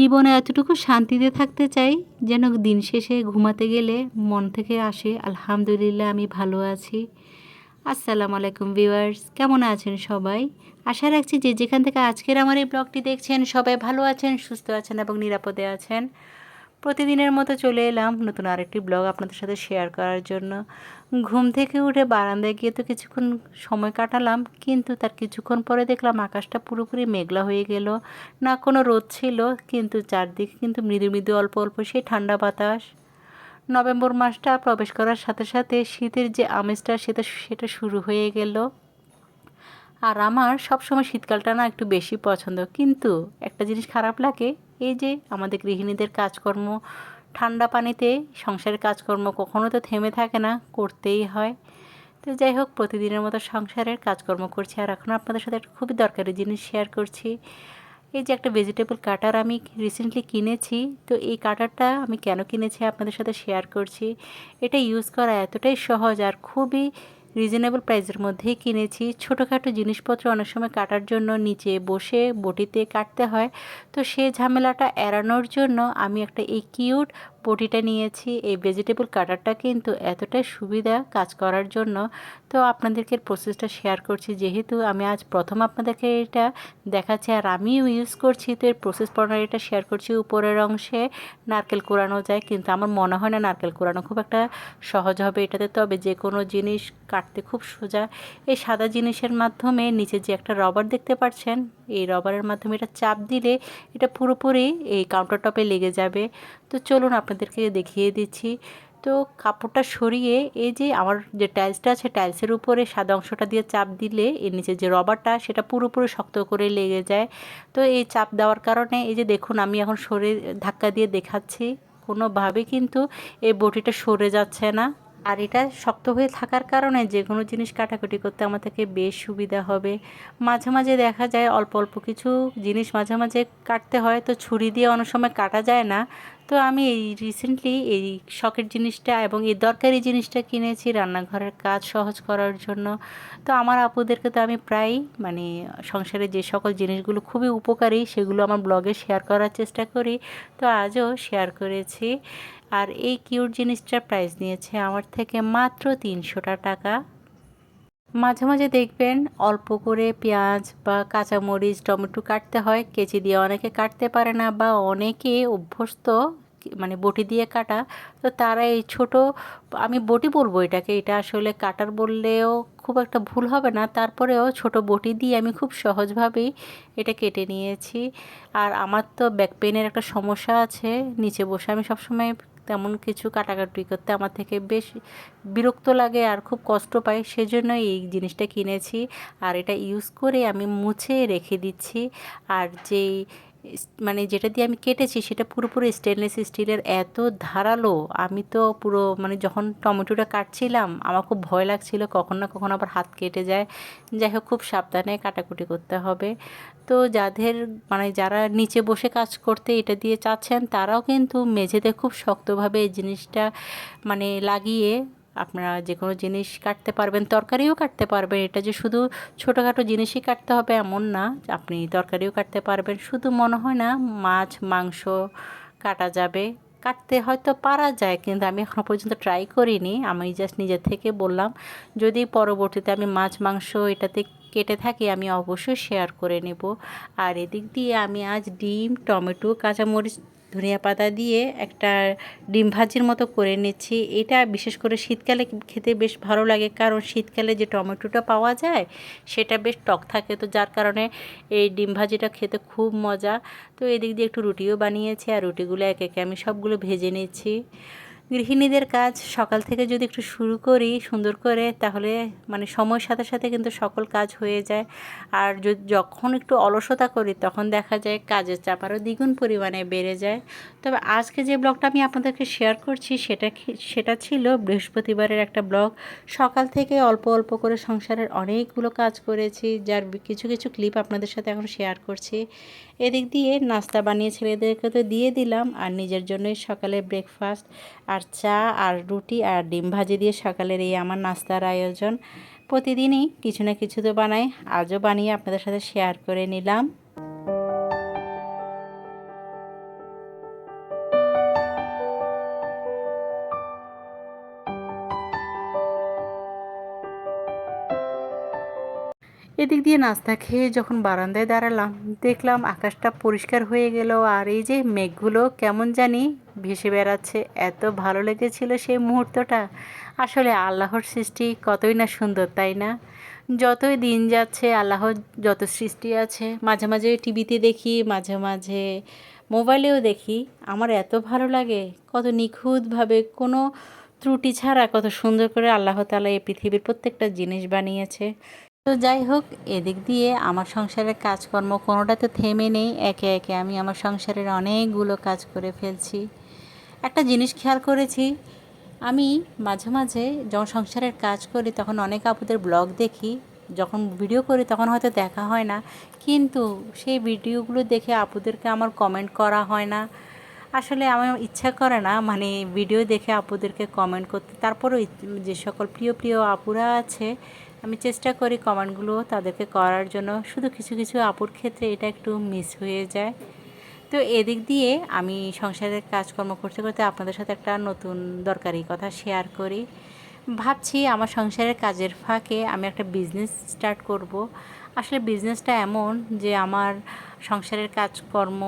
জীবনে এতটুকু শান্তিতে থাকতে চাই যেন দিন শেষে ঘুমাতে গেলে মন থেকে আসে, আলহামদুলিল্লাহ, আমি ভালো আছি। আসসালামু আলাইকুম ভিউয়ার্স, কেমন আছেন সবাই? আশা রাখছি যে যেখান থেকে আজকের আমার এই ব্লগটি দেখছেন সবাই ভালো আছেন, সুস্থ আছেন এবং নিরাপদে আছেন। প্রতিদিনের মতো চলে এলাম নতুন আরেকটি ব্লগ আপনাদের সাথে শেয়ার করার জন্য। ঘুম থেকে উঠে বারান্দায় গিয়ে তো কিছুক্ষণ সময় কাটালাম, কিন্তু তার কিছুক্ষণ পরে দেখলাম আকাশটা পুরোপুরি মেঘলা হয়ে গেল। না কোনো রোদ ছিল, কিন্তু চারদিকে কিন্তু মৃদু মৃদু অল্প অল্প সেই ঠান্ডা বাতাস। নভেম্বর মাসটা প্রবেশ করার সাথে সাথে শীতের যে আমেজটা, সেটা সেটা শুরু হয়ে গেল। আর আমার সবসময় শীতকালটা না একটু বেশি পছন্দ, কিন্তু একটা জিনিস খারাপ লাগে এই যে আমাদের গৃহিণীদের কাজকর্ম, ঠান্ডা পানিতে সংসারের কাজকর্ম কখনো তো থেমে থাকে না, করতেই হয়। তো যাই হোক, প্রতিদিনের মতো সংসারের কাজকর্ম করছি আর এখন আপনাদের সাথে একটা খুবই দরকারি জিনিস শেয়ার করছি। এই যে একটা ভেজিটেবল কাটার আমি রিসেন্টলি কিনেছি, তো এই কাটারটা আমি কেন কিনেছি আপনাদের সাথে শেয়ার করছি। এটা ইউজ করা এতটাই সহজ আর খুবই রিজনেবল প্রাইসের মধ্যেই কিনেছি। ছোটোখাটো জিনিসপত্র অনেক সময় কাটার জন্য নিচে বসে বটিতে কাটতে হয়। তো সে ঝামেলাটা এড়ানোর জন্য আমি একটা এই কিউট বটিটা নিয়েছি। এই ভেজিটেবল কাটারটা কিন্তু এতটাই সুবিধা কাজ করার জন্য। তো আপনাদেরকে প্রসেসটা শেয়ার করছি। যেহেতু আমি আজ প্রথম আপনাদেরকে এটা দেখাচ্ছি আর আমিও ইউজ করছি, তো এর প্রসেস এটা শেয়ার করছি উপরের অংশে। নারকেল কোরানো যায়, কিন্তু আমার মনে হয় না নারকেল কোরানো খুব একটা সহজ হবে এটাতে। তবে যে কোনো জিনিস কাটতে খুব সোজা। এই সাদা জিনিসের মাধ্যমে নিচে যে একটা রবার দেখতে পাচ্ছেন, এই রবারের মাধ্যমে এটা চাপ দিলে এটা পুরোপুরি এই কাউন্টার টপে লেগে যাবে। তো চলুন আপনাদেরকে দেখিয়ে দিচ্ছি। তো কাপড়টা সরিয়ে এই যে আমার যে টাইলসটা আছে টাইলসের উপরে সাদা অংশটা দিয়ে চাপ দিলে, এর নিচে যে রবারটা, সেটা পুরোপুরি শক্ত করে লেগে যায়। তো এই চাপ দেওয়ার কারণে এই যে দেখুন, আমি এখন সরে ধাক্কা দিয়ে দেখাচ্ছি। কোনোভাবে কিন্তু এই বটিটা সরে যাচ্ছে না। আর এটা শক্ত হয়ে থাকার কারণে যে কোনো জিনিস কাটাকুটি করতে আমার থেকে বেশ সুবিধা হবে। মাঝে মাঝে দেখা যায় অল্প অল্প কিছু জিনিস মাঝে মাঝে কাটতে হয়। তো ছুরি দিয়ে অনেক সময় কাটা যায় না। তো আমি এই রিসেন্টলি এই শখের জিনিসটা এবং এই দরকারি জিনিসটা কিনেছি রান্নাঘরের কাজ সহজ করার জন্য। তো আমার আপুদেরকে তো আমি প্রায় মানে সংসারে যে সকল জিনিসগুলো খুবই উপকারী সেগুলো আমার ব্লগে শেয়ার করার চেষ্টা করি। তো আজও শেয়ার করেছি। আর এই কিউট জিনিসটার প্রাইস নিয়েছে আমার থেকে মাত্র তিনশোটা টাকা। মাঝে মাঝে দেখবেন অল্প করে পেঁয়াজ বা কাঁচামরিচ, টমেটো কাটতে হয়। কেচি দিয়ে অনেকে কাটতে পারে না বা অনেকে অভ্যস্ত মানে বটি দিয়ে কাটা। তো তারা এই ছোট, আমি বটি বলব এটাকে, এটা আসলে কাটার বললেও খুব একটা ভুল হবে না। তারপরেও ছোট বটি দিয়ে আমি খুব সহজভাবেই এটা কেটে নিয়েছি। আর আমার তো ব্যাক পেনের একটা সমস্যা আছে, নিচে বসে আমি সবসময় তেমন কিছু কাটাকাটি করতে আমার থেকে বেশ বিরক্ত লাগে আর খুব কষ্ট পাই সেজন্য এই জিনিসটা কিনেছি আর এটা ইউজ করে আমি মুছে রেখে দিচ্ছি। আর যেই মানে যেটা দিয়ে আমি কেটেছি সেটা পুরোপুরি স্টেনলেস স্টিলের এত ধারালো। আমি তো পুরো মানে যখন টমেটোটা কাটছিলাম, আমার খুব ভয় লাগছিল, কখন না কখন আবার হাত কেটে যায়। যাই হোক, খুব সাবধানে কাটাকুটি করতে হবে। তো যাদের মানে যারা নিচে বসে কাজ করতে এটা দিয়ে চাচ্ছেন, তারাও কিন্তু মেঝেতে খুব শক্তভাবে এই জিনিসটা মানে লাগিয়ে আপনারা যে কোনো জিনিস কাটতে পারবেন, তরকারিও কাটতে পারবেন। এটা যে শুধু ছোটোখাটো জিনিসই কাটতে হবে এমন না, আপনি তরকারিও কাটতে পারবেন। শুধু মনে হয় না, মাছ, মাংস কাটা যাবে। কাটতে হয়তো পারা যায়, কিন্তু আমি এখনও পর্যন্ত ট্রাই করিনি। আমি জাস্ট নিজের থেকে বললাম, যদি পরবর্তীতে আমি মাছ, মাংস এটাতে কেটে থাকি, আমি অবশ্যই শেয়ার করে নেব। আর এদিক দিয়ে আমি আজ ডিম, টমেটো, কাঁচামরিচ ধনিয়া পাতা দিয়ে একটা ডিম ভাজির মতো করে নিচ্ছি। এটা বিশেষ করে শীতকালে খেতে বেশ ভালো লাগে, কারণ শীতকালে যে টমেটোটা পাওয়া যায়, সেটা বেশ টক থাকে। তো যার কারণে এই ডিম ভাজিটা খেতে খুব মজা। তো এদিক দিয়ে একটু রুটিও বানিয়েছি, আর রুটিগুলো একে একে আমি সবগুলো ভেজে নিচ্ছি। গৃহিণীদের কাজ সকাল থেকে যদি একটু শুরু করি, সুন্দর করে, তাহলে মানে সময়ের সাথে সাথে কিন্তু সকল কাজ হয়ে যায়। আর যখন একটু অলসতা করি, তখন দেখা যায় কাজের চাপ আরও দ্বিগুণ পরিমাণে বেড়ে যায়। তবে আজকে যে ব্লগটা আমি আপনাদেরকে শেয়ার করছি, সেটা সেটা ছিল বৃহস্পতিবারের একটা ব্লগ। সকাল থেকে অল্প অল্প করে সংসারের অনেকগুলো কাজ করেছি, যার কিছু কিছু ক্লিপ আপনাদের সাথে এখন শেয়ার করছি। এদিক দিয়ে নাস্তা বানিয়ে ছেলেদেরকে তো দিয়ে দিলাম, আর নিজের জন্যই সকালে ব্রেকফাস্ট আর চা, আর রুটি, আর ডিম ভাজি দিয়ে সকালের এই আমার নাস্তার আয়োজন। প্রতিদিনই কিছু না কিছু তো বানাই, আজও বানিয়ে আপনাদের সাথে শেয়ার করে নিলাম। এদিক দিয়ে নাস্তা খেয়ে যখন বারান্দায় দাঁড়ালাম, দেখলাম আকাশটা পরিষ্কার হয়ে গেল আর এই যে মেঘগুলো কেমন জানি ভেসে বেড়াচ্ছে। এত ভালো লেগেছিল সেই মুহূর্তটা। আসলে আল্লাহর সৃষ্টি কতই না সুন্দর, তাই না? যতই দিন যাচ্ছে আল্লাহর যত সৃষ্টি আছে। মাঝে মাঝে টিভিতে দেখি, মাঝে মাঝে মোবাইলেও দেখি। আমার এত ভালো লাগে, কত নিখুঁতভাবে কোনো ত্রুটি ছাড়া কত সুন্দর করে আল্লাহ তালা এই পৃথিবীর প্রত্যেকটা জিনিস বানিয়েছে। তো যাই হোক, এদিক দিয়ে আমার সংসারের কাজকর্ম কোনোটা তো থেমে নেই। একে একে আমি আমার সংসারের অনেকগুলো কাজ করে ফেলছি। একটা জিনিস খেয়াল করেছি, আমি মাঝে মাঝে যখন সংসারের কাজ করি তখন অনেক আপুদের ব্লগ দেখি, যখন ভিডিও করি তখন হয়তো দেখা হয় না। কিন্তু সেই ভিডিওগুলো দেখে আপুদেরকে আমার কমেন্ট করা হয় না। আসলে আমার ইচ্ছা করে না মানে ভিডিও দেখে আপুদেরকে কমেন্ট করতে। তারপরেও যে সকল প্রিয় প্রিয় আপুরা আছে আমি চেষ্টা করি কমান্ডগুলো তাদেরকে করার জন্য। শুধু কিছু কিছু আপুর ক্ষেত্রে এটা একটু মিস হয়ে যায়। তো এদিক দিয়ে আমি সংসারের কাজকর্ম করতে করতে আপনাদের সাথে একটা নতুন দরকারি কথা শেয়ার করি। ভাবছি আমার সংসারের কাজের ফাঁকে আমি একটা বিজনেস স্টার্ট করব। আসলে বিজনেসটা এমন যে আমার সংসারের কাজকর্ম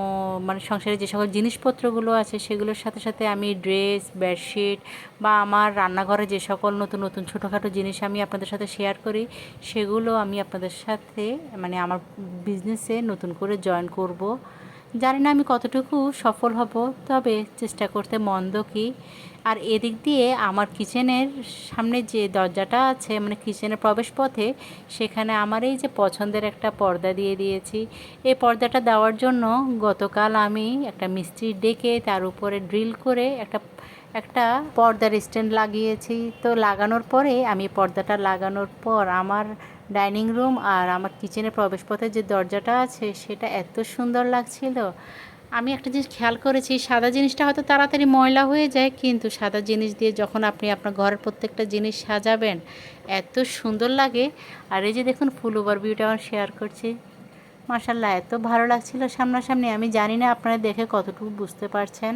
মানে সংসারের যে সকল জিনিসপত্রগুলো আছে সেগুলোর সাথে সাথে আমি ড্রেস বেডশিট বা আমার রান্নাঘরে যে সকল নতুন নতুন ছোটোখাটো জিনিস আমি আপনাদের সাথে শেয়ার করি, সেগুলো আমি আপনাদের সাথে মানে আমার বিজনেসে নতুন করে জয়েন করব। জানি না আমি কতটুকু সফল হব, তবে চেষ্টা করতে মন্দ কি? আর এদিক দিয়ে আমার কিচেনের সামনে যে দরজাটা আছে মানে কিচেনের প্রবেশ পথে সেখানে আমার এই যে পছন্দের একটা পর্দা দিয়ে দিয়েছি। এই পর্দাটা দেওয়ার জন্য গতকাল আমি একটা মিস্ত্রি ডেকে তার উপরে ড্রিল করে একটা একটা পর্দার স্ট্যান্ড লাগিয়েছি। তো লাগানোর পরে আমি পর্দাটা লাগানোর পর আমার ডাইনিং রুম আর আমার কিচেনের প্রবেশপথে যে দরজাটা আছে, সেটা এত সুন্দর লাগছিল। আমি একটা জিনিস খেয়াল করেছি, সাদা জিনিসটা হয়তো তাড়াতাড়ি ময়লা হয়ে যায়, কিন্তু সাদা জিনিস দিয়ে যখন আপনি আপনার ঘরের প্রত্যেকটা জিনিস সাজাবেন, এত সুন্দর লাগে। আর এই যে দেখুন, ফুল ওভার ভিউটা আমার শেয়ার করছি। মার্শাল্লাহ এত ভালো লাগছিল সামনাসামনি। আমি জানি না আপনারা দেখে কতটুকু বুঝতে পারছেন।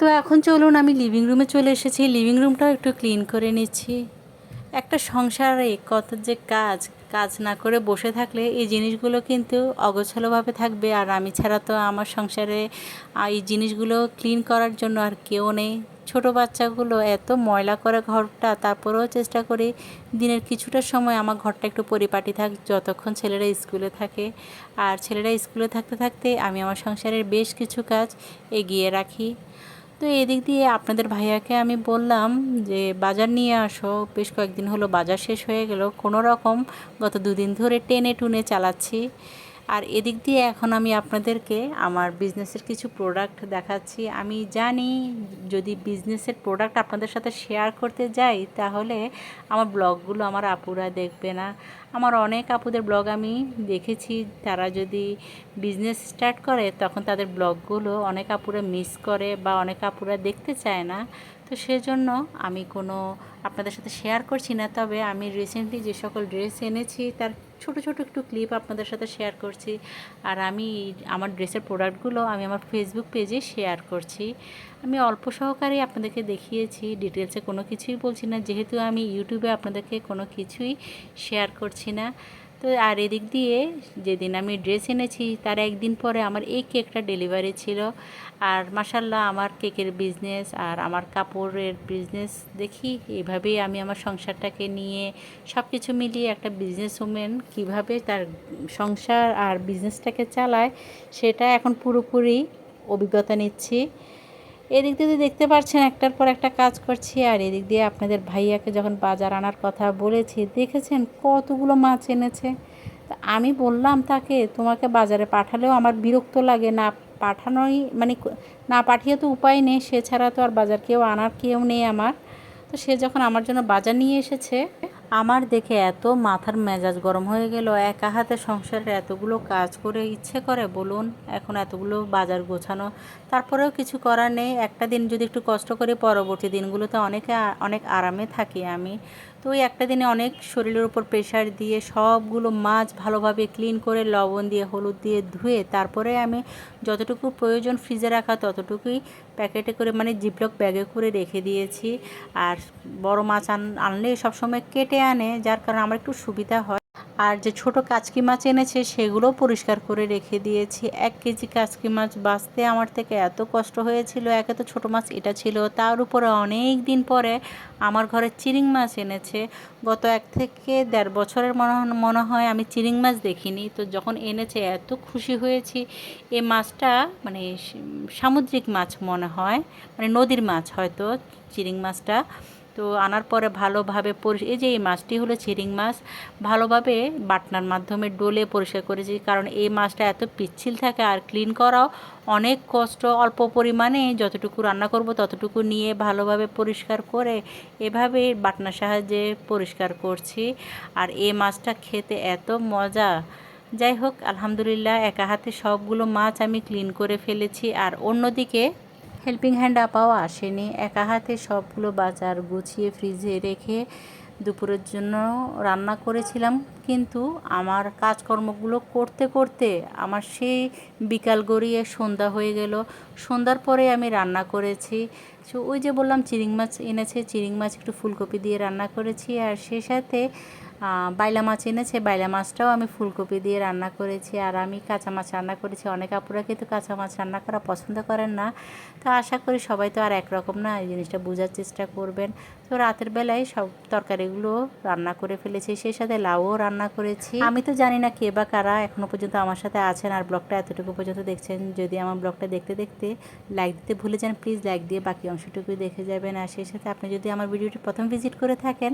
তো এখন চলুন আমি লিভিং রুমে চলে এসেছি। লিভিং রুমটাও একটু ক্লিন করে নিচ্ছি। একটা সংসারে কত যে কাজ কাজ না করে বসে থাকলে এই জিনিসগুলো কিন্তু অগোছালোভাবে থাকবে। আর আমি ছাড়া তো আমার সংসারে এই জিনিসগুলো ক্লিন করার জন্য আর কেউ নেই। ছোট বাচ্চাগুলো এত ময়লা করে ঘরটা, তারপরেও চেষ্টা করি দিনের কিছুটা সময় আমার ঘরটা একটু পরিপাটি থাক, যতক্ষণ ছেলেরা স্কুলে থাকে। আর ছেলেরা স্কুলে থাকতে থাকতে আমি আমার সংসারের বেশ কিছু কাজ এগিয়ে রাখি। তো এদিক দিয়ে আপনাদের ভাইয়াকে আমি বললাম যে, বাজার নিয়ে আসো। বেশ কয়েকদিন হলো বাজার শেষ হয়ে গেল। কোনো রকম গত দুদিন ধরে টেনে টুনে চালাচ্ছি। আর এদিক দিয়ে এখন আমি আপনাদেরকে আমার বিজনেসের কিছু প্রোডাক্ট দেখাচ্ছি। আমি জানি যদি বিজনেসের প্রোডাক্ট আপনাদের সাথে শেয়ার করতে যাই, তাহলে আমার ব্লগগুলো আমার আপুরা দেখবে না। আমার অনেক আপুদের ব্লগ আমি দেখেছি। তারা যদি বিজনেস স্টার্ট করে, তখন তাদের ব্লগগুলো অনেক আপুরা মিস করে বা অনেক আপুরা দেখতে চায় না। তো সেজন্য আমি কোনো আপনাদের সাথে শেয়ার করছি না। তবে আমি রিসেন্টলি যে সকল ড্রেস এনেছি, তার ছোট ছোট একটু ক্লিপ আপনাদের সাথে শেয়ার করছি। আর আমি আমার ড্রেসের প্রোডাক্টগুলো আমি আমার ফেসবুক পেজে শেয়ার করছি। আমি অল্প সহকারে আপনাদেরকে দেখিয়েছি ডিটেলসে কোনো কিছুই বলছি না। যেহেতু আমি ইউটিউবে আপনাদেরকে কোনো কিছুই শেয়ার করছি না। তো আর এদিক দিয়ে যেদিন আমি ড্রেস এনেছি, তার একদিন পরে আমার এই কেকটা ডেলিভারি ছিল। আর মাসাল্লাহ আমার কেকের বিজনেস আর আমার কাপড়ের বিজনেস দেখি এইভাবেই আমি আমার সংসারটাকে নিয়ে সব কিছু মিলিয়ে একটা বিজনেস ওমেন কীভাবে তার সংসার আর বিজনেসটাকে চালায়, সেটা এখন পুরোপুরি অভিজ্ঞতা নিচ্ছি। এদিক দিয়ে দেখতে পাচ্ছেন একটার পর একটা কাজ করছি, আর এদিক দিয়ে আপনাদের ভাইয়াকে যখন বাজার আনার কথা বলেছি, দেখেছেন কতগুলো মাছ এনেছে? তা আমি বললাম তাকে, তোমাকে বাজারে পাঠালেও আমার বিরক্ত লাগে না, পাঠানোই মানে না পাঠিয়ে তো উপায় নেই, সে ছাড়া তো আর বাজার কেউ আনার কেউ নেই আমার। তো সে যখন আমার জন্য বাজার নিয়ে এসেছে আমার দেখে এত মাথার মেজাজ গরম হয়ে গেল, একা হাতে সংসারের এতগুলো কাজ করে ইচ্ছে করে, বলুন, এখন এতগুলো বাজার গোছানো, তারপরেও কিছু করার নেই। একটা দিন যদি একটু কষ্ট করি, পরবর্তী দিনগুলোতে অনেকে, অনেক আরামে থাকি আমি। তো ওই একটা দিনে অনেক শরীরের উপর প্রেশার দিয়ে সবগুলো মাছ ভালোভাবে ক্লিন করে লবণ দিয়ে, হলুদ দিয়ে ধুয়ে তারপরে আমি যতটুকু প্রয়োজন ফ্রিজে রাখা ততটুকুই প্যাকেটে করে মানে জিপলক ব্যাগে করে রেখে দিয়েছি। আর বড় মাছ আন, আনলে সবসময় কেটে আনে, যার কারণে আমার একটু সুবিধা হয়। আর যে ছোট কাচকি মাছ এনেছে সেগুলো পরিষ্কার করে রেখে দিয়েছি। এক কেজি কাচকি মাছ বাঁচতে আমার থেকে এত কষ্ট হয়েছিল, একে তো ছোটো মাছ এটা ছিল। তার উপরে অনেক দিন পরে আমার ঘরে চিরিং মাছ এনেছে। গত এক থেকে দেড় বছরের মনে মনে হয় আমি চিরিং মাছ দেখিনি। তো যখন এনেছে এত খুশি হয়েছি, এ মাছটা মানে সামুদ্রিক মাছ মনে হয় মানে নদীর মাছ হয়তো চিরিং মাছটা। তো আনার পরে ভালোভাবে পরি, এই যে এই মাছটি হলো চিরিং মাছ, ভালোভাবে বাটনার মাধ্যমে ডলে পরিষ্কার করেছি, কারণ এই মাছটা এত পিচ্ছিল থাকে আর ক্লিন করাও অনেক কষ্ট। অল্প পরিমাণে যতটুকু রান্না করব ততটুকু নিয়ে ভালোভাবে পরিষ্কার করে এভাবে বাটনার সাহায্যে পরিষ্কার করছি। আর এই মাছটা খেতে এত মজা। যাই হোক, আলহামদুলিল্লাহ, একা হাতে সবগুলো মাছ আমি ক্লিন করে ফেলেছি। আর অন্যদিকে হেল্পিং হ্যান্ড আপাও আসেনি। একা হাতে সবগুলো বাজার গুছিয়ে ফ্রিজে রেখে দুপুরের জন্য রান্না করেছিলাম। কিন্তু আমার কাজকর্মগুলো করতে করতে আমার সেই বিকাল গড়িয়ে সন্ধ্যা হয়ে গেল। সন্ধ্যার পরে আমি রান্না করেছি। সো ওই যে বললাম চিরিং মাছ এনেছে। চিরিং মাছ একটু ফুলকপি দিয়ে রান্না করেছি। আর সে সাথে বাইলা মাছ এনেছে, বাইলা মাছটাও আমি ফুলকপি দিয়ে রান্না করেছি আর আমি কাঁচা মাছ রান্না করেছি। অনেক আপুরা কিন্তু কাঁচা মাছ রান্না করা পছন্দ করেন না। তো আশা করি সবাই তো আর একরকম না, এই জিনিসটা বোঝার চেষ্টা করবেন। তো রাতের বেলায় সব তরকারিগুলো রান্না করে ফেলেছি, সেই সাথে লাউও রান্না করেছি। আমি তো জানি না কে বা কারা এখনও পর্যন্ত আমার সাথে আছেন আর ব্লগটা এতটুকু পর্যন্ত দেখছেন। যদি আমার ব্লগটা দেখতে দেখতে লাইক দিতে ভুলে যান প্লিজ লাইক দিয়ে বাকি অংশটুকু দেখে যাবেন। আর সেই সাথে আপনি যদি আমার ভিডিওটি প্রথম ভিজিট করে থাকেন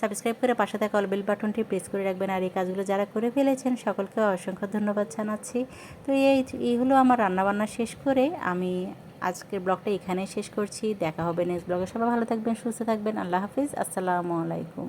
সাবস্ক্রাইব করে পাশে থাকা অল বেল বাটনটি প্রেস করে রাখবেন আর এই কাজগুলো যারা করে ফেলেছেন সকলকে অসংখ্য ধন্যবাদ জানাচ্ছি। তো এই এই হলো আমার রান্নাবান্না শেষ করে আমি আজকের ব্লগটা এখানেই শেষ করছি। দেখা হবে নেক্সট ব্লগে। সবাই ভালো থাকবেন, সুস্থ থাকবেন। আল্লাহ হাফিজ। আসসালামু আলাইকুম।